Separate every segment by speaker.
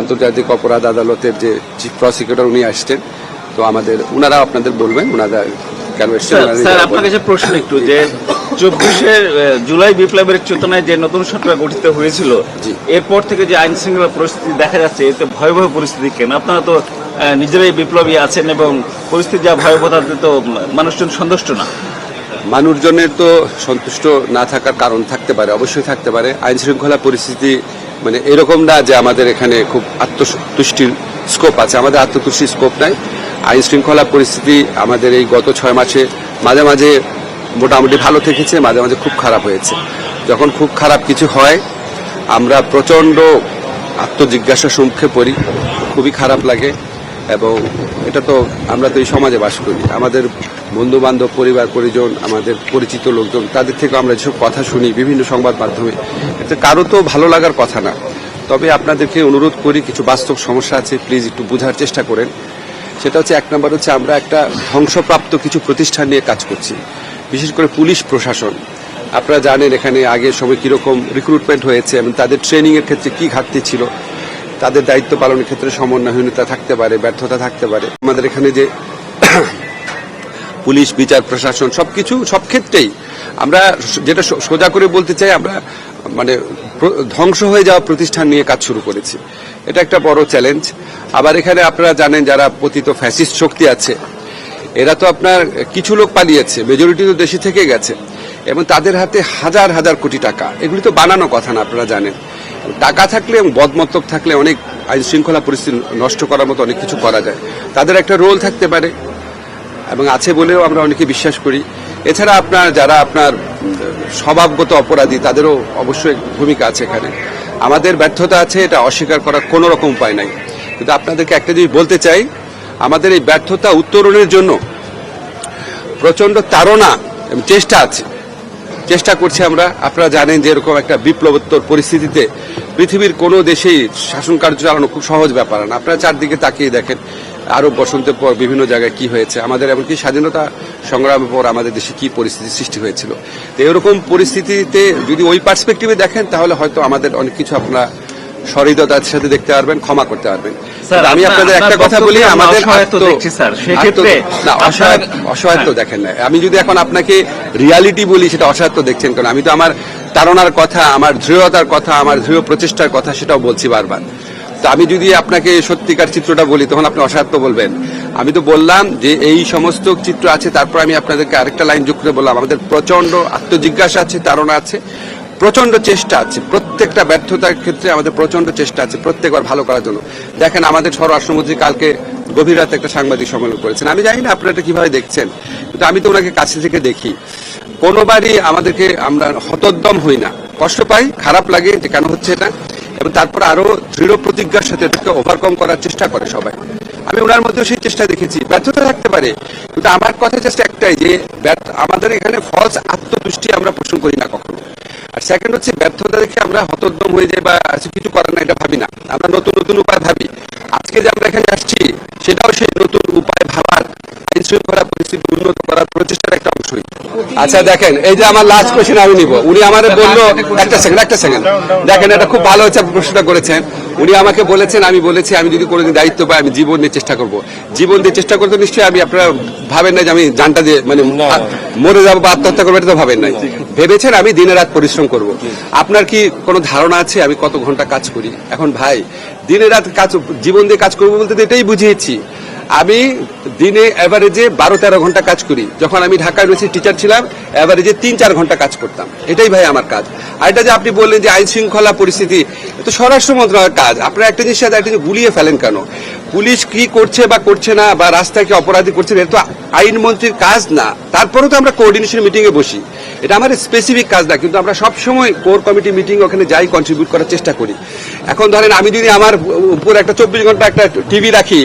Speaker 1: আন্তর্জাতিক অপরাধ আদালতের যে চিফ প্রসিকিউটর উনি আসছেন তো আমাদের উনারা আপনাদের বলবেন কেন
Speaker 2: স্যার
Speaker 1: ওনারা
Speaker 2: আপনার কাছে প্রশ্ন একটু যে চব্বিশের জুলাই বিপ্লবের চেতনায় যে নতুন সরকার গঠিত হয়েছিল এরপর থেকে যে আইন শৃঙ্খলা পরিস্থিতি দেখা যাচ্ছে এতে ভয়াবহ পরিস্থিতি কেন? আপনারা তো নিজেরাই বিপ্লবী আছেন এবং পরিস্থিতি যা ভয়াবহতাতে তো মানুষজন সন্তুষ্ট না।
Speaker 1: মানুষজনের তো সন্তুষ্ট না থাকার কারণ থাকতে পারে অবশ্যই থাকতে পারে। আইন শৃঙ্খলা পরিস্থিতি মানে এরকম না যে আমাদের এখানে খুব আত্মতুষ্টির স্কোপ আছে। আমাদের আত্মতুষ্টির স্কোপ নাই। আইন শৃঙ্খলা পরিস্থিতি আমাদের এই গত ছয় মাসে মাঝে মাঝে মোটামুটি ভালো থেকেছে, মাঝে মাঝে খুব খারাপ হয়েছে। যখন খুব খারাপ কিছু হয়, আমরা প্রচণ্ড আত্মজিজ্ঞাসা সম্মুখে পড়ি। খুবই খারাপ লাগে। এবং এটা তো আমরা তো এই সমাজে বাস করি। আমাদের বন্ধু বান্ধব পরিবার, পরিজন, আমাদের পরিচিত লোকজন, তাদের থেকে আমরা যেসব কথা শুনি বিভিন্ন সংবাদ মাধ্যমে এটা কারও তো ভালো লাগার কথা না। তবে আপনাদেরকে অনুরোধ করি, কিছু বাস্তব সমস্যা আছে প্লিজ একটু বোঝার চেষ্টা করেন। সেটা হচ্ছে, এক নম্বর হচ্ছে, আমরা একটা ধ্বংসপ্রাপ্ত কিছু প্রতিষ্ঠান নিয়ে কাজ করছি, বিশেষ করে পুলিশ প্রশাসন। আপনারা জানেন, এখানে আগের সময় কীরকম রিক্রুটমেন্ট হয়েছে এবং তাদের ট্রেনিংয়ের ক্ষেত্রে কি ঘাটতি ছিল। তাদের দায়িত্ব পালনের ক্ষেত্রে সমন্বয়হীনতা থাকতে পারে, ব্যর্থতা থাকতে পারে। আমাদের এখানে যে পুলিশ, বিচার, প্রশাসন সবকিছু, সব ক্ষেত্রেই আমরা যেটা সোজা করে বলতে চাই, আমরা মানে ধ্বংস হয়ে যাওয়া প্রতিষ্ঠান নিয়ে কাজ শুরু করেছি। এটা একটা বড় চ্যালেঞ্জ। আবার এখানে আপনারা জানেন যারা পতিত ফ্যাসিস্ট শক্তি আছে, এরা তো আপনার কিছু লোক পালিয়েছে মেজরিটি তো দেশে থেকে গেছে, এবং তাদের হাতে হাজার হাজার কোটি টাকা। এগুলি তো বানানো কথা না, আপনারা জানেন। টাকা থাকলে এবং বদমতক থাকলে অনেক আইন শৃঙ্খলা পরিস্থিতি নষ্ট করার মতো অনেক কিছু করা যায়। তাদের একটা রোল থাকতে পারে এবং আছে বলেও আমরা অনেকে বিশ্বাস করি। এছাড়া আপনার, যারা আপনার স্বভাবগত অপরাধী, তাদেরও অবশ্যই ভূমিকা আছে এখানে। আমাদের ব্যর্থতা আছে, এটা অস্বীকার করার কোনো রকম উপায় নাই। কিন্তু আপনাদেরকে একটা জিনিস বলতে চাই, আমাদের এই ব্যর্থতা উত্তরণের জন্য প্রচণ্ড তাড়না এবং চেষ্টা আছে। চেষ্টা করছি আমরা। আপনারা জানেন যে এরকম একটা বিপ্লবোত্তর পরিস্থিতিতে পৃথিবীর কোনো দেশেই শাসন কার্য চালানো খুব সহজ ব্যাপার না। আপনারা চারদিকে তাকিয়ে দেখেন আরও বসন্তের পর বিভিন্ন জায়গায় কি হয়েছে, আমাদের এমনকি স্বাধীনতা সংগ্রামের পর আমাদের দেশে কি পরিস্থিতি সৃষ্টি হয়েছিল। তো এরকম পরিস্থিতিতে যদি ওই পার্সপেক্টিভে দেখেন, তাহলে হয়তো আমাদের অনেক কিছু আপনারা সহৃদতার সাথে দেখতে পারবেন ক্ষমা করতে পারবেন। আমি আপনাদের একটা কথা বলি আমাদের
Speaker 2: অসহায়ত্ব হ্যাঁ।
Speaker 1: দেখেন না। আমি যদি এখন আপনাকে রিয়ালিটি বলি সেটা অসহায়ত্ব দেখছেন কারণ আমি তো আমার তাড়নার কথা আমার দৃঢ়তার কথা আমার দৃঢ় প্রচেষ্টার কথা সেটাও বলছি বারবার। তো আমি যদি আপনাকে সত্যিকার চিত্রটা বলি তখন আপনি অসহায়ত্ব বলবেন। আমি তো বললাম যে এই সমস্ত চিত্র আছে তারপর আমি আপনাদেরকে আরেকটা লাইন যোগ করে বললাম আমাদের প্রচণ্ড আত্মজিজ্ঞাসা আছে তাড়না আছে। প্রচণ্ড চেষ্টা আছে। প্রত্যেকটা ব্যর্থতার ক্ষেত্রে আমাদের প্রচণ্ড চেষ্টা আছে প্রত্যেকবার ভালো করার জন্য। দেখেন, আমাদের স্বরাষ্ট্রমন্ত্রী কালকে গভীর রাতে একটা সাংবাদিক সম্মেলন করেছেন। আমি জানি না আপনারা কীভাবে দেখছেন, কিন্তু আমি তো ওনাকে কাছে থেকে দেখি। কোনোবারই আমাদেরকে আমরা হতোদ্যম হই না। কষ্ট পাই, খারাপ লাগে যে কেন হচ্ছে এটা, এবং তারপর আরও দৃঢ় প্রতিজ্ঞার সাথে এটাকে ওভারকাম করার চেষ্টা করে সবাই। আমি ওনার মধ্যেও সেই চেষ্টা দেখেছি। ব্যর্থতা থাকতে পারে, কিন্তু আমার কথা জাস্ট একটাই যে আমাদের এখানে ফলস আত্মতুষ্টি আমরা পোষণ করি না কখনো। সেকেন্ড হচ্ছে ব্যর্থতা দেখে আমরা হতোদ্যম হয়ে যাই বা কিছু করার না এটা ভাবি না। আমরা নতুন নতুন উপায় ভাবি। আজকে যে আমরা এখানে আসছি, সেটাও সেই নতুন উপায় ভাবার আইন শৃঙ্খলা পরিস্থিতি উন্নত করার প্রচেষ্টার একটা অংশই। আচ্ছা দেখেন, এই যে আমার লাস্ট কোশ্চেন আমি নিব। উনি আমাদের বলল, একটা সেকেন্ড একটা সেকেন্ড দেখেন, এটা খুব ভালো হচ্ছে, প্রশ্নটা করেছেন। উনি আমাকে বলেছেন আমি বলেছি আমি যদি কোনোদিন দায়িত্ব পাই আমি জীবন দিয়ে চেষ্টা করব। জীবন দিয়ে চেষ্টা করতে নিশ্চয়ই আমি আপনারা ভাবেন না যে আমি জানটা দিয়ে মানে মরে যাব বা আত্মহত্যা করব এটা তো ভাবেন নাই। ভেবেছেন আমি দিনে রাত পরিশ্রম করব। আপনার কি কোনো ধারণা আছে? আমি কত ঘণ্টা কাজ করি? এখন ভাই দিনে রাত কাজ জীবন দিয়ে কাজ করব বলতে তো এটাই বুঝিয়েছি। আমি দিনে অ্যাভারেজে বারো তেরো ঘণ্টা কাজ করি। যখন আমি ঢাকা ইউনিভার্সিটি টিচার ছিলাম অ্যাভারেজে তিন চার ঘণ্টা কাজ করতাম। এটাই ভাই আমার কাজ। আর এটা যে আপনি বললেন যে আইন শৃঙ্খলা পরিস্থিতি তো স্বরাষ্ট্র মন্ত্রণালয়ের কাজ। আপনারা একটা জিনিস সাথে একটা জিনিস গুলিয়ে ফেলেন কেন? পুলিশ কি করছে বা করছে না বা রাস্তায় কি অপরাধী করছে এটা তো আইনমন্ত্রীর কাজ না। তারপরেও তো আমরা কোঅর্ডিনেশন মিটিং এ বসি। এটা আমার স্পেসিফিক কাজ না, কিন্তু আমরা সবসময় কোর কমিটি মিটিং ওখানে যাই কন্ট্রিবিউট করার চেষ্টা করি। এখন ধরেন আমি যদি আমার উপর একটা চব্বিশ ঘণ্টা একটা টিভি রাখি,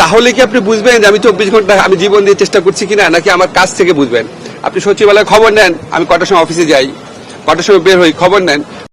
Speaker 1: তাহলে কি আপনি বুঝবেন যে আমি চব্বিশ ঘণ্টা আমি জীবন দিয়ে চেষ্টা করছি কিনা, নাকি আমার কাজ থেকে বুঝবেন? আপনি সচিবালয়ে খবর নেন, আমি কটার সময় অফিসে যাই, কটার সময় বের হই, খবর নেন।